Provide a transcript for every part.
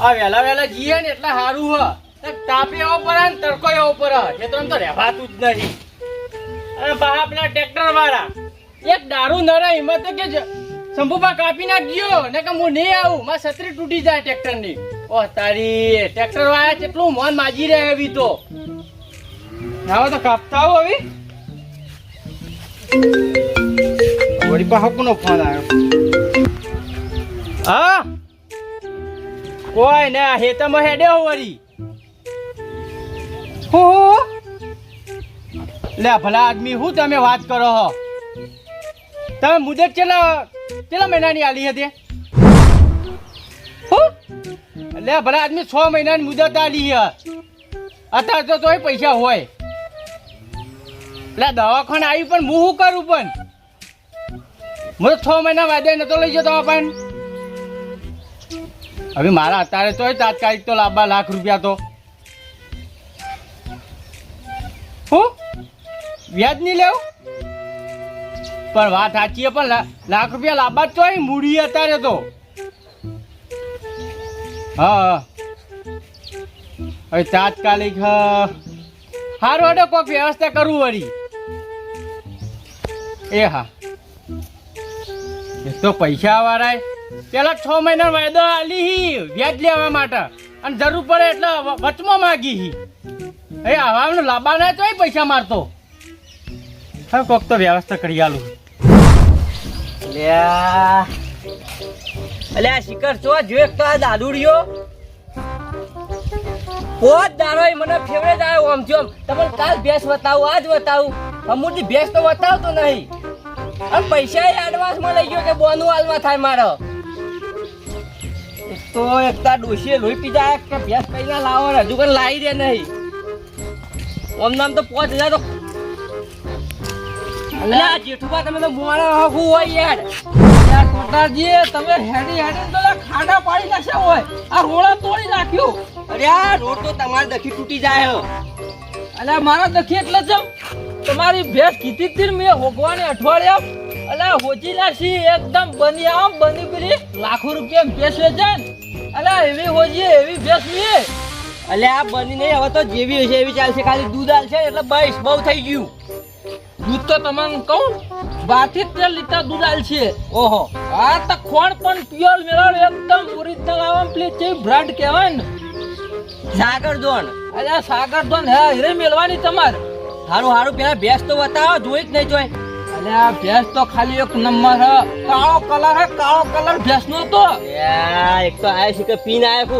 આ વહેલા વહેલા જઈએ ને એટલે સારું હ. ને તાપે એવો પડે ને તડકો એવો પડે ખેતરમાં તો રહેવાતું જ નહીં. અને પાછા પેલા ટ્રેક્ટર વાળા. એક દારૂ નરે હિંમત કે શંભુભા કાપી કાપી ગયો. ને કે હું નહીં આવું. મારી છત્રી તૂટી જાય ટ્રેક્ટરની. ઓહ તારી ટ્રેક્ટર વાળા કેટલું મોન માજી રહે એવી તો. હવે તો કાપતા આવો હવે. વળી કોનો ફોન આવ્યો? હા? કોઈ ને આ હેતમાં હેડે વળી. હું હું? લે, ભલા આદમી, હું તમે વાત કરો હો? તમે મુદત કેટલા કેટલા મહિનાની આલી હતી? હું? લે, ભલા આદમી, છ મહિનાની મુદત આલી હે. અત્યારે તો તોય પૈસા હોય. લે, દવાખાને આવી પણ હું શું કરું પણ? મને છ મહિના વાદે નતો લઈ જતો પણ. હવે મારા અત્યારે તોય તાત્કાલિક તો લાંબા લાખ રૂપિયા તો. હું? વ્યાજ નહીં લેવું? પણ વાત સાચી પણ લાખ રૂપિયા લાંબા તોય મૂડી અત્યારે તો. હા હવે તાત્કાલિક સારું હડો કોઈક વ્યવસ્થા કરવું વળી. એ હા. એ તો પૈસા વાળાય પેલા છ મહિના વાયદો આલી વ્યાજ લેવા માટે. અને જરૂર પડે એટલે વચમાં માગી હી. એ આવાનું લાંબા ના તોય પૈસા મારતો. હવે કોક તો વ્યવસ્થા કરી આલું. અલ્યા. આ શિખર છો જો એક તો આ દાદુડિયો પોત દારો મને ફેવરેટ આવ્યો આમ જો તમને કાલ ભેંસ બતાવું આજ બતાવું અમુરથી ભેંસ તો બતાવતો નહીં. અને પૈસા એડવાન્સમાં લઈ ગયો કે બોનું હાલમાં થાય મારો. તો એકતા ડોશીએ લોહી પીધા કે ભેંસ પૈસા લાવો ને, હજુ કઈ લાવી દે નહીં. ઓમ નામ તો પાંચ હજાર તો અલ્યા જેઠુબા તમે તો મોણા હકું હોય યાર. યાર તમે હેડી હેડી તો ખાડા પાડી નાખ્યા હોય. આ રોડા તોડી નાખ્યું. અરે આ રોડ તો તમારે દખી તૂટી જાય. અલ્યા, મારા દખી એટલે જમ તમારી ભેંસ કીધી તી મેં હોગવાની અઠવાડિયા. અલ્યા, હોજી નાખી, એકદમ બની આમ, બની પેલી લાખો રૂપિયા ભેંસ વેચાય ને અલ્યા એવી હોજી એવી ભેંસ નહીં અલે આ બની નહીં હવે તો જેવી હશે એવી ચાલશે. ખાલી દૂધ આલશે એટલે બસ બહુ થઈ ગયું. દૂધ તો તમને કહું બાથી તેર લીટર દૂધ આલ છે ઓહો. આ તો ખોણ પણ પ્યોર મેળવ એકદમ ઓરિજિનલ આવા પેલી જે બ્રાન્ડ કહેવાય ને. સાગર ધોન અલ્યા સાગર ધોન હે હીરે મેળવાની તમારે. હારું હારું પેલા ભેંસ તો બતાવો જોઈ જ નહીં જોઈ. અલ્યા ભેંસ તો ખાલી એક નંબર હે. કાળો કલર હે કાળો કલર ભેંસ નો તો એક તો આયા છે કે પીન આયા કુ.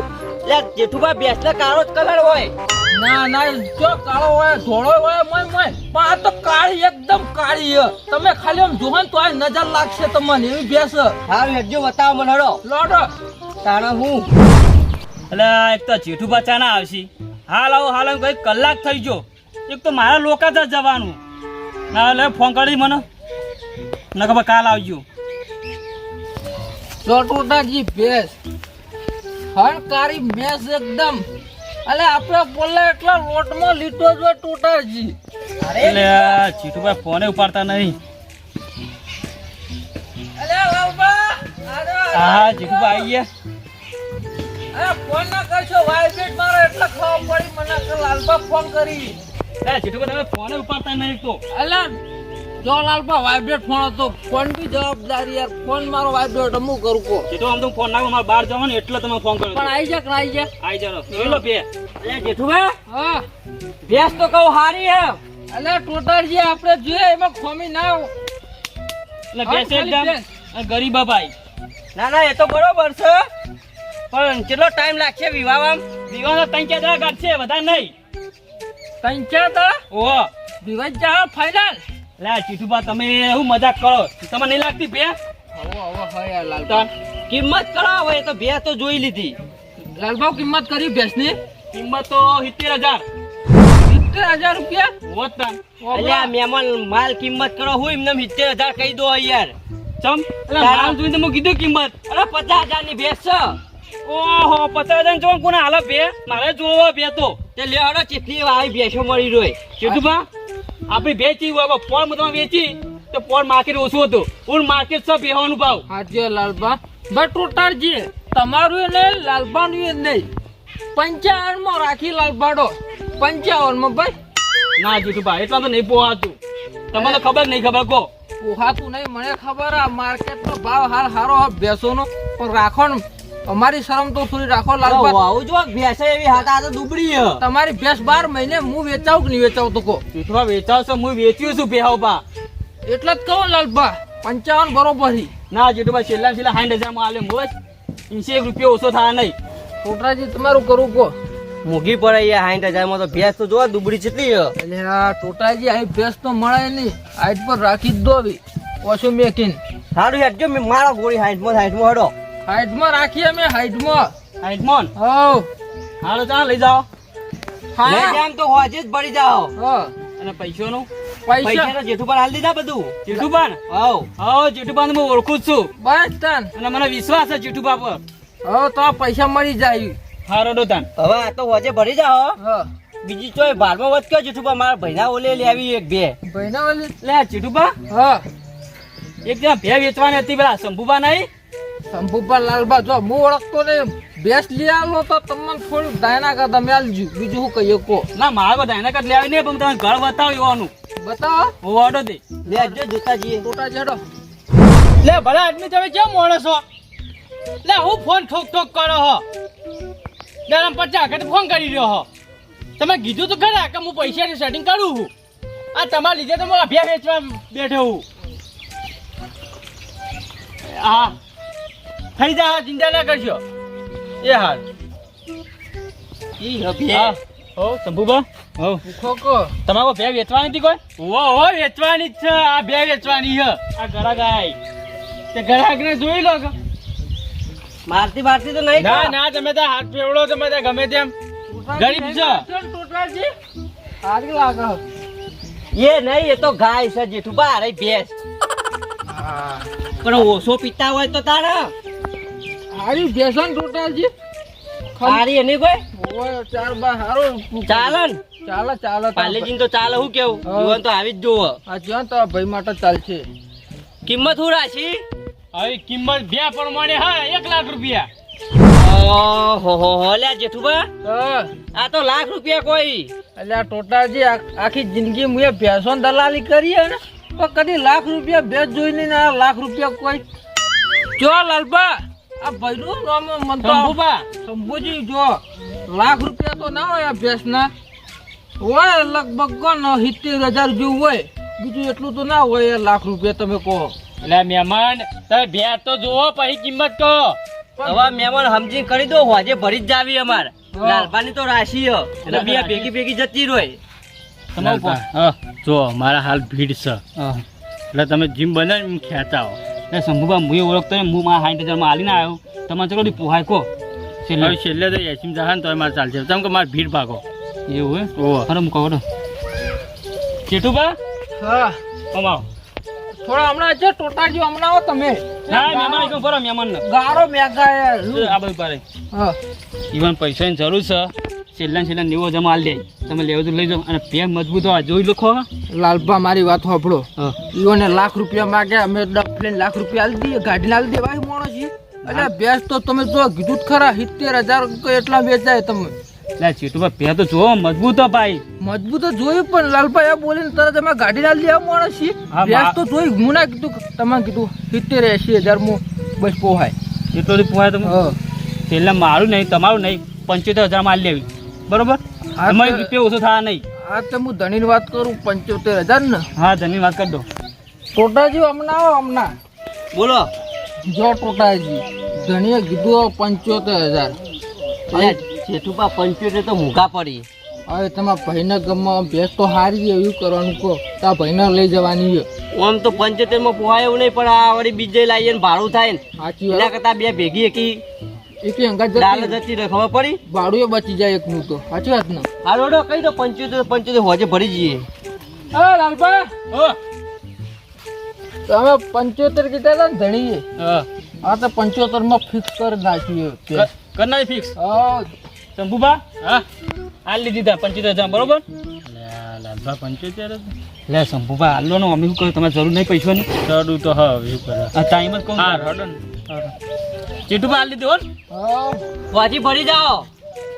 લે ભાઈ ભેંસ ને કાળો જ કલર હોય. ના ના જો કાળો હોય ધોળો હોય મય મય. પણ આ તો કાળી એકદમ કાળી હે. તમે ખાલી આમ જોવો ને તો આ નજર લાગશે તમને એવી ભેંસ હા. હેડજો બતાવો મને હડો લોડો. તાણા હું? એટલે એક તો જેઠું બચ્ચા ના આવશે. હાલ આવો હાલ આવો કઈ કલાક થઈ ગયો. એક તો મારા લોકા જ જવાનું. ના એટલે ફોન કરી મને. ના ખબર કાલ આવજો. ચોટોટાજી ભેસ. હણ મેસ એકદમ. અલે આપણે બોલે એટલા લોટમાં લીટો જો ટોટાજી અરે ચીટુભાઈ ફોને ઉપાડતા નહીં. હા જેઠુભાઈ આવી ગયા. અરે ફોન ના કરશો વાઇબ્રેટ મારો એટલે ખબર પડી. મને લાલબા ફોન કરી. એ જેઠુભાઈ તમે ફોન ઉપાડતા નહીં તો. અલા જો પર વાઇબ્રેટ ફોન હતો. ફોન બી જવાબદારી યાર. ફોન મારો વાઇબ્રેટ અમુક કરું કો તો આમ તો ફોન નાખો મારે બહાર જવાનું ને એટલે તમે ફોન કર્યો પણ આઈ જા કે આઈ જા આવી જા જોઈ લો બે અલે જેઠુબા હા. ભેસ તો કહું હારી હે. અલે જે આપણે જોઈએ એમાં ખોમી ના એટલે ભેસ એકદમ ગરીબા ભાઈ. ના ના એ તો બરોબર છે. પણ કેટલો ટાઈમ લાગશે વિવાહમાં દીવાનો ત્રણ ચાર કાઢશે બધા નહીં. ત્રણ ચાર તો ઓહો. દિવસ જા ફાઇનલ લે ચીઠુભા તમે એવું મજાક કરો. તમને નહીં લાગતી હવે હવે લાલબા કિંમત કરો એ તો ભેંસ તો જોઈ લીધી. લાલભાવ કિંમત કરી ભેંસની? કિંમત તો સિત્તેર હજાર. સિત્તેર હજાર રૂપિયા? અલ્યા મહેમાન માલ કિંમત કરો હું એમને સિત્તેર હજાર કહી દો યાર. ચમ? એટલે જોઈને તમે કીધું કિંમત? અરે પચાસ હજારની ભેંસ છે. ઓહો પચાસ હજાર જોવા કોને? હાલે બે મારે જોવો બે તો. તે લે હડો ચેટલી આવી ભેંસો મળી રોય. ચીઠુભા? આપણી વેચી પોણમાં તમે વેચી તો ફોન માર્કેટ ઓછું હતું. હું માર્કેટ છે બેહવાનું ભાવ. હાજી લાલબા. બસ ટોટાળજી તમારું એ નહીં લાલબાનું એ નહીં. પંચાવનમાં રાખી લાલબાડો. પંચાવનમાં ભાઈ. ના જેઠુભા એટલા તો નહીં પોહાતું. તમને ખબર નહીં ખબર કહો પોહાતું નહીં મને ખબર આ માર્કેટનો ભાવ હાલ સારો હા ભેંસોનો પણ રાખો ને અમારી શરમ તો થોડી રાખો લાલબા આવું જો ભેંસે એવી આ તો દુબળી હે. તમારી ભેંસ બાર મહિને હું વેચાવું કે નહીં વેચાવ તો કહો. વેચાવ છે હું વેચ્યું છું બેહાવપા એટલે જ કહો લાલબા પંચાવન બરોબર છે ના જેઠુભા છેલ્લા છેલ્લા સાઠ હજારમાં આલે મોજ. એંશી એક રૂપિયા ઓછો થાય નહીં. ટોટરાજી તમારું કરવું કહો. મોગી પડે યાર સાઠ હજારમાં તો ભેંસ તો જો દુબળી કેટલી હે. એટલે આ ટોટાજી અહીં ભેંસ તો મળે નહીં. હાઈટ પર રાખી જ દો ઓછું મેકીન. સારું યાર જો મેં મારો ગોળી સાઠમાં સાઠમાં હડો. હાઈટમાં રાખીએ અમે હાઈટમાં. સાઠ મોન હાલો ચાલ લઈ જાઓ. લઈ હા જાય તો હોજે જ ભરી જાઓ. હા. અને પૈસાનું? પૈસા. પૈસા તો હાલ દીધા બધું. જેઠુભા હા હું ઓળખું જ છું. બસ તાન. અને મને વિશ્વાસ છે જેઠુભા પર. હવે તો પૈસા મળી જાય. હારો તન. હવે આ તો હોજે ભરી જાઓ. હા. બીજી ચોય બારમાં વધ કયો જેઠું મારા ભાઈના ઓલે લેવી એક બે. લે જેઠુભા. હા. એક ભે વેચવાની હતી પેલા શંભુભા નહીં શંભુપા લાલબા જો હું ઓળખતો નહીં ભેંસ લઈ આવો તો તમને થોડું દાયના કરતા અમે આલજો. બીજું શું કહીએ કો ના મારે બધા એના કરતા લેવી નહીં પણ તમે ઘર બતાવો એવાનું બતાવો. હું ઓડો દે. લે જો જોતા જઈએ ટોટા જડો લે ભલા આદમી તમે કેમ મોણો છો? લે હું ફોન ઠોક ઠોક કરો હો. ગરમ પચાસ વખત ફોન કરી રહ્યો હો. તમે કીધું તો ખરા કે હું પૈસાની સેટિંગ કરું છું. આ તમારા લીધે તો હું અભ્યાસ વેચવા બેઠો હું હા. થઈ જા ચિંતા ના કરશો. એ હાલ. ઈ હભે હા. હો શંભુબા. હો. ખોકો તમારે બે વેચવાની હતી કોઈ? ઓ હો વેચવાની જ છે. આ બે વેચવાની છે. આ ઘરા ગાય તે ગ્રાહકને જોઈ લો કે. મારતી મારતી તો નહીં ના ના તમે તો હાથ ફેવડો તમે તો ગમે તેમ. ગરીબ છે. ટોટાજી સારી લાગો એ નહીં એ તો ગાય છે જેઠું બા અરે ભેંસ હા. પણ ઓછો પીતા હોય તો તારા. હારી ભેસન ટોટલજી હારી એની કોઈ? ઓય ચાર બા હારો. ચાલે ને ચાલે ચાલે પાલેજીને તો ચાલે હું કેવું. જીવન તો આવી જ જોવો આ જીવન તો ભાઈ માટે ચાલશે. કિંમત હું રાખી હવે કિંમત બે પ્રમાણે હા એક લાખ રૂપિયા. ઓહો હો હો લ્યા જેઠુબા આ તો લાખ રૂપિયા કોઈ. એટલે આ ટોટાજી આ- આખી જિંદગી મુએ ભેંસો દલાલી કરી ને તો કદી લાખ રૂપિયા ભેંસ જોઈ નહીં આ લાખ રૂપિયા કોઈ ચો લાલબા આ ભાઈનું નામ મન તો શંભુબા શંભુજી જો લાખ રૂપિયા તો ના હોય આ ભેંસના. હોય લગભગ કોણ સિત્તેર હજાર જેવું હોય. બીજું એટલું તો ના હોય લાખ રૂપિયા તમે કહો. એટલે મહેમાન તમે બે તો જોવો પછી કિંમત કહો. હવે મહેમાન સમજી કરી દો આજે ભરી જ જાવી અમાર. લાલબાની તો રાશિ હે. એટલે બે ભેગી ભેગી જતી રોય. તમારું ફોન હા જો મારા હાલ ભીડ છે. એટલે તમે જીમ બને ખેંચાવો. એ શંભુભા હું ઓળખતો નહીં હું મારા સાઠ હજારમાં આલીને આવ્યો. તમારે ચલો પોહાય કો? છેલ્લે છેલ્લે તો એસીમ જશે ને તો મારે ચાલશે. તમે કે મારે ભીડ ભાગો. એવું હે? ઓહો. અરે હું કહું જેઠુભા? હા. કમાઓ થોડા હમણાં છે ટોટાજી હમણાં આવો તમે. ના મહેમાન એકદમ ફરો મહેમાન ગારો મેગા આ બધું પારે હા. ઈવન પૈસાની જરૂર છે. છેલ્લા છેલ્લા નેવો જમા આલી દે. તમે લેવું તો લઈ જાઓ અને પેન મજબૂત હોય જોઈ લખો લાલભા મારી વાત હોભળો. ઈઓને લાખ રૂપિયા માગે અમે ડફલીને લાખ રૂપિયા આલી દઈએ ગાડી લાલ દેવાય મોણો છે એટલે ભેંસ તો તમે જો કીધું જ ખરા સિત્તેર હજાર એટલા વેચાય તમે. લે ચીટુભા પે તો જો મજબૂત ભાઈ. મજબૂત તો જોયું પણ લાલભાઈ આ બોલીને તરત અમે દેવા મોણો છીએ ભેંસ તો જોઈ હું ના કીધું તમારે કીધું સિત્તેર એસી હજાર બસ પોહાય. એટલો પોહાય તમે છેલ્લા મારું નહીં તમારું નહીં પંચોતેર હજારમાં માલ લેવી બરોબર? હા, અમારી રૂપિયા ઓછો થવા નહીં. હા તો હું ધણીની વાત કરું પંચોતેર હજાર ને? હા ધની વાત કરી દો. ટોટાજી હમણાં આવો હમણાં બોલો. જો ટોટાજી ધણીએ કીધું પંચોતેર હજાર. જેઠુપા પંચોતેર તો મૂકા પડી. હવે તમારા ભાઈને ગમવા ભેંસ તો હારી એવું કરવાનું કહો. તારા ભાઈને લઈ જવાની આમ તો પંચોતેરમાં પોહાય એવું નહીં પણ આ વળી બીજે લાવીએ ભાડું થાય ને. સાચી વાત. કરતા બે ભેગી એકી. એક અંગા ડાલ જતી રહે. ખબર પડી? ભાડું એ બચી જાય એક નું તો સાચી વાત ને? હા રોડો કઈ દો પંચોતેર પંચોતેર હોજે ભરી જઈએ. હા લાલપા હો તમે પંચોતેર કીધા હતા ને ધણીએ. હા. તો પંચોતેરમાં ફિક્સ કરી નાખ્યું છે. કરના ફિક્સ હા. શંભુભા? હા. આ લીધી હતા પંચોતેર હજાર બરોબર? લાલભા પંચોતેર લે શંભુભા આલો નો અમે શું કહ્યું તમારે જરૂર નહીં પૈસાની? ચડું તો હા એવું કરે. આ ટાઈમ જ કહું હા રડો ને. આલી દીધું હો વાજી ભરી જાઓ.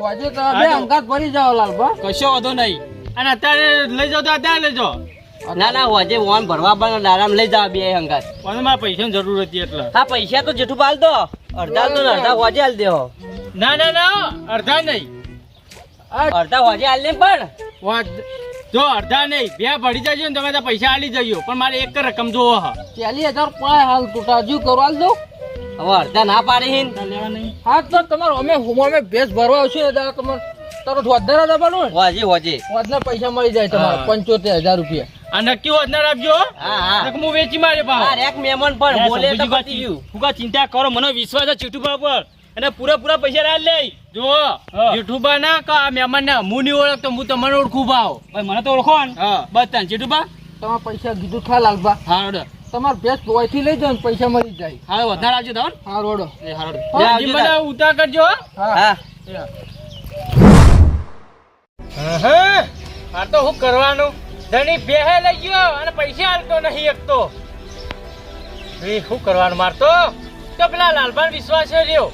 વાજી તો બે અંગાત ભરી જાઓ લાલબા કશો વાંધો નહીં. અને અત્યારે લઈ જાઓ તો અત્યારે લઈ જાઓ. ના ના વાજે વોન ભરવા પણ આરામ લઈ જાવ બે અંગાત. પણ મારા પૈસાની જરૂર હતી એટલે. હા પૈસા તો જેઠું પાલ દો. અડધા તો અડધા વાજે હાલ દેહો. ના ના ના અડધા નહીં. અડધા વાજે હાલ ને પણ. જો અડધા નહીં. બે ભરી જજો ને તમે પૈસા હાલી જજો. પણ મારે એક રકમ જોવો હા. ચાલીસ હજાર પણ હાલ તૂટા હજુ કરવા દો હવે અડધા ના પાડી હિન હા તો તમારો અમે હું અમે ભેસ ભરવા આવશે એટલે તમારે તરત વધારે દબાણું ને. હોજે હોજે વધના પૈસા મળી જાય તમારે પંચોતેર હજાર રૂપિયા. આ નક્કી વધનાર આપજો. હા હા. હું વેચી મારે આ પાવ રેક મહેમાન પણ બોલે તો પતી ગયું. ચિંતા કરો મને વિશ્વાસ છે ચીઠુબા પર અને પૂરા પૂરા પૈસા રાખ લે. જો. જેઠુબા ના કા મહેમાન ના હું નહીં ઓળખતો હું તમને ઓળખું ભાવ. ભાઈ મને તો ઓળખો ને. બસ તાન ચીઠુબા તમારા પૈસા કીધું ખા લાલબા હા રોડો તમારે ભેસ અહીંથી લઈ જાવ પૈસા મળી જાય. હા વધારે આવજો તાન હા રોડો એ હા રોડો કરજો હા. હા. હા. આ તો હું કરવાનું? ધણી બેહે લઈ ગયો અને પૈસા આલતો નહીં એકતો એ શું કરવાનું મારતો તો? પેલા લાલભાન વિશ્વાસ રહ્યો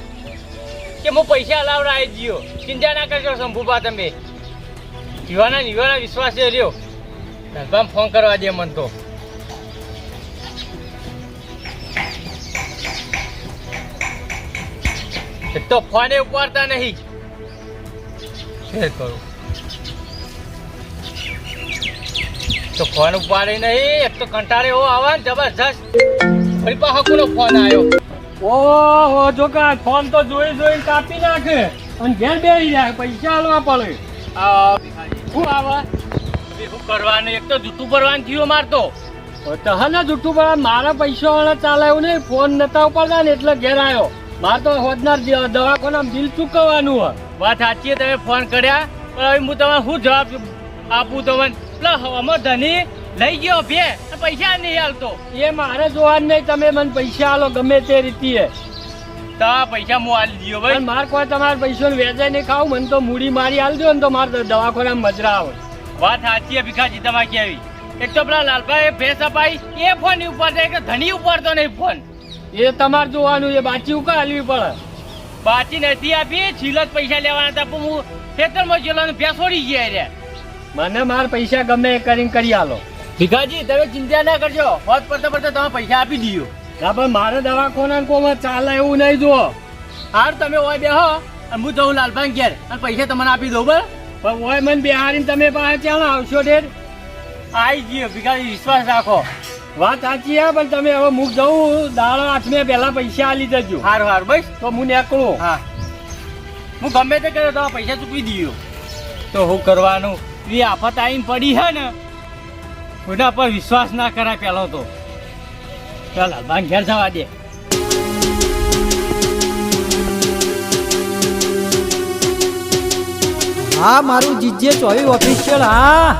કે હું પૈસા લાવડા આવી ગયો. ચિંતા ના કરજો શંભુબા તમે. જીવાના જીવાના વિશ્વાસ રહ્યો લાલભાન ફોન કરવા દે મન તો. એક તો ફોને ઉપાડતા નહીં શું કરું. તો ફોન ઉપાડે નહીં એક તો કંટાળે એવો આવે ને જબરજસ્ત. ફરી પાછો કોનો ફોન આવ્યો? ઓહો જો કા ફોન તો જોઈ જોઈ કાપી નાખે અને ઘેર બેસી જાય પૈસા આલવા પડે. આ શું આવે? શું કરવાનું? એક તો જૂઠું ભરવાનું થયું મારતો તહના જૂઠું ભરવા મારા પૈસા વાળા ચાલે એવું નહીં ફોન નતા ઉપાડતા ને એટલે ઘેર આવ્યો. મારે તો હોદનાર દવાખાના બિલ ચૂકવવાનું હોય. વાત સાચી તમે ફોન કર્યા પણ હવે હું તમને શું જવાબ આપું તમને? એટલે અમર ધની લઈ ગયો ભે પૈસા નહીં હાલતો. એ મારે જોવાનું નહીં તમે મને પૈસા આલો ગમે તે રીતિએ. તો પૈસા હું આલી દીધો ભાઈ. મારે કોઈ તમારા પૈસા વેચાય નહીં ખાવ મને તો મૂડી મારી હાલ દો ને તો મારે દવાખાના મજરા આવે. વાત સાચી ભીખાજી તમારે કેવી? એક તો પેલા લાલભાઈ ભેંસ અપાઈ એ ફોન ઉપર ઉપર કે ધણી ઉપાડતો નહીં ફોન એ તમારે જોવાનું એ બાચી ઉકા હાલવી પડે. બાચી નથી આપી છીલક પૈસા લેવાના હતા પણ હું ખેતરમાં ને ભેંસ છોડી ગયા રે. મને માર પૈસા ગમે એ કરીને કરી આલો. ભીખાજી તમે ચિંતા ના કરજો. હોત પડતા પડતા તમે પૈસા આપી દીધો. ના પણ મારે દવાખાના કોમાં ચાલે એવું નહીં જુઓ. હાર તમે હોય બેહો અને હું જઉં લાલભાઈ ઘેર અને પૈસા તમને આપી દઉં બરાબર? પણ ઓય મને બિહારીને તમે પાસે ચાલો આવશો ડેર આવી ગયો ભીખાજી વિશ્વાસ રાખો. વાત સાચી હા પણ તમે હવે મુક જવું દાડો હાથમે પહેલા પૈસા આલી દેજો. હારું હારું બસ. તો હું નીકળું. હા. હું ગમે તે કર્યો તો પૈસા ચૂકવી દીધો. તો શું કરવાનું? એ આફત આવીને પડી હે ને કોઈના પર વિશ્વાસ ના કરાય પહેલો તો. ચાલ લાલભાઈ ઘેર જવા દે. હા મારું જીજે ચોવી ઓફિશિયલ હા.